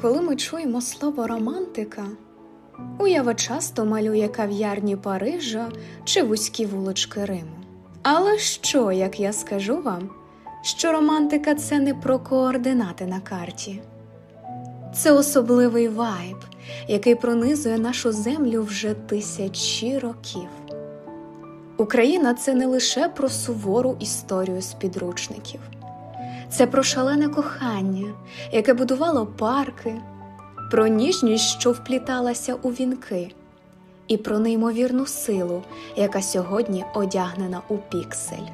Коли ми чуємо слово романтика, уява часто малює кав'ярні Парижа чи вузькі вулички Риму. Але що, як я скажу вам, що романтика це не про координати на карті? Це особливий вайб, який пронизує нашу землю вже тисячі років. Україна це не лише про сувору історію з підручників, це про шалене кохання, яке будувало парки, про ніжність, що впліталася у вінки, і про неймовірну силу, яка сьогодні одягнена у піксель.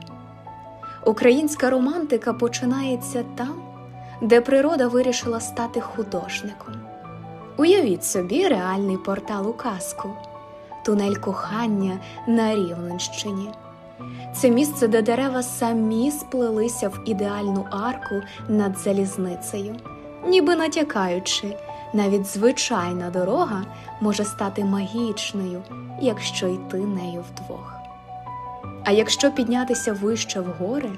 Українська романтика починається там, де природа вирішила стати художником. Уявіть собі реальний портал у казку, тунель кохання на Рівненщині. Це місце, де дерева самі сплелися в ідеальну арку над залізницею, ніби натякаючи, навіть звичайна дорога може стати магічною, якщо йти нею вдвох. А якщо піднятися вище в гори,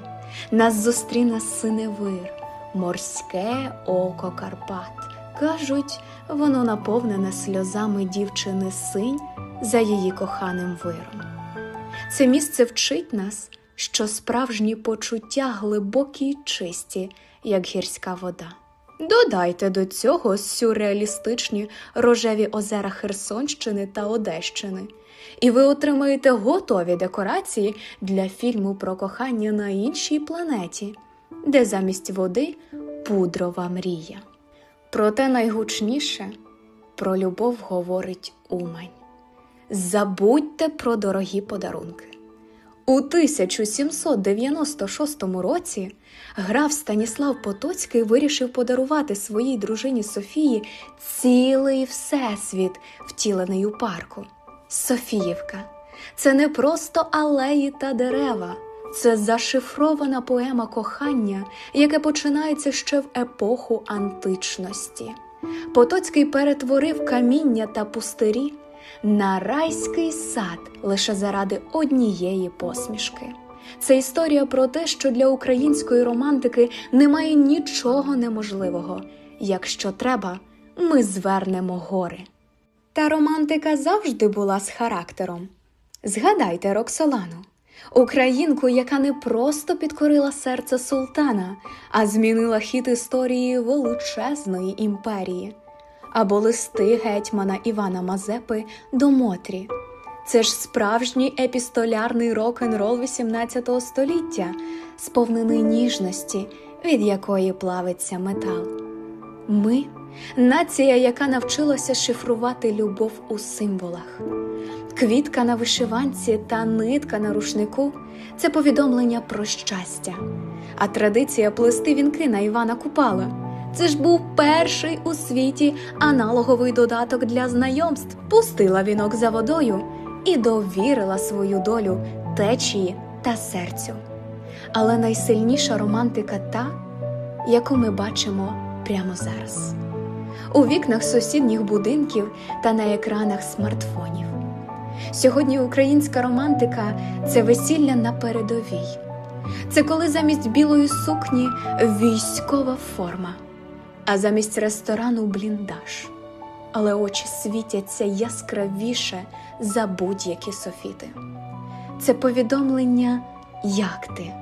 нас зустріне синевир, морське око Карпат. Кажуть, воно наповнене сльозами дівчини синь за її коханим виром. Це місце вчить нас, що справжні почуття глибокі й чисті, як гірська вода. Додайте до цього сюрреалістичні рожеві озера Херсонщини та Одещини, і ви отримаєте готові декорації для фільму про кохання на іншій планеті, де замість води пудрова мрія. Проте найгучніше про любов говорить Умань. Забудьте про дорогі подарунки. У 1796 році граф Станіслав Потоцький вирішив подарувати своїй дружині Софії цілий всесвіт, втілений у парку. Софіївка це не просто алеї та дерева, це зашифрована поема кохання, яке починається ще в епоху античності. Потоцький перетворив каміння та пустирі на райський сад лише заради однієї посмішки. Це історія про те, що для української романтики немає нічого неможливого. Якщо треба, ми звернемо гори. Та романтика завжди була з характером. Згадайте Роксолану, українку, яка не просто підкорила серце султана, а змінила хід історії величезної імперії або листи гетьмана Івана Мазепи до Мотрі. Це ж справжній епістолярний рок-н-рол XVIII століття, сповнений ніжності, від якої плавиться метал. Ми нація, яка навчилася шифрувати любов у символах. Квітка на вишиванці та нитка на рушнику це повідомлення про щастя, а традиція плести вінки на Івана Купала. Це ж був перший у світі аналоговий додаток для знайомств. Пустила вінок за водою і довірила свою долю течії та серцю. Але найсильніша романтика та, яку ми бачимо прямо зараз, у вікнах сусідніх будинків та на екранах смартфонів. Сьогодні українська романтика це весілля на передовій. Це коли замість білої сукні військова форма а замість ресторану бліндаж. Але очі світяться яскравіше за будь-які софіти. Це повідомлення як ти,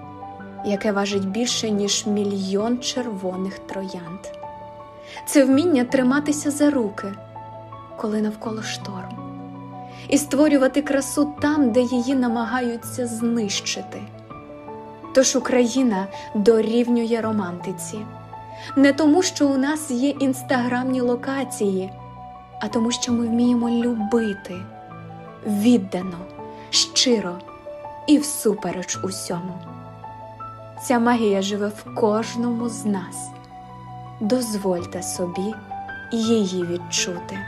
яке важить більше, ніж мільйон червоних троянд. Це вміння триматися за руки, коли навколо шторм, і створювати красу там, де її намагаються знищити. Тож Україна дорівнює романтиці не тому, що у нас є інстаграмні локації, а тому, що ми вміємо любити віддано, щиро і всупереч усьому. Ця магія живе в кожному з нас. Дозвольте собі її відчути.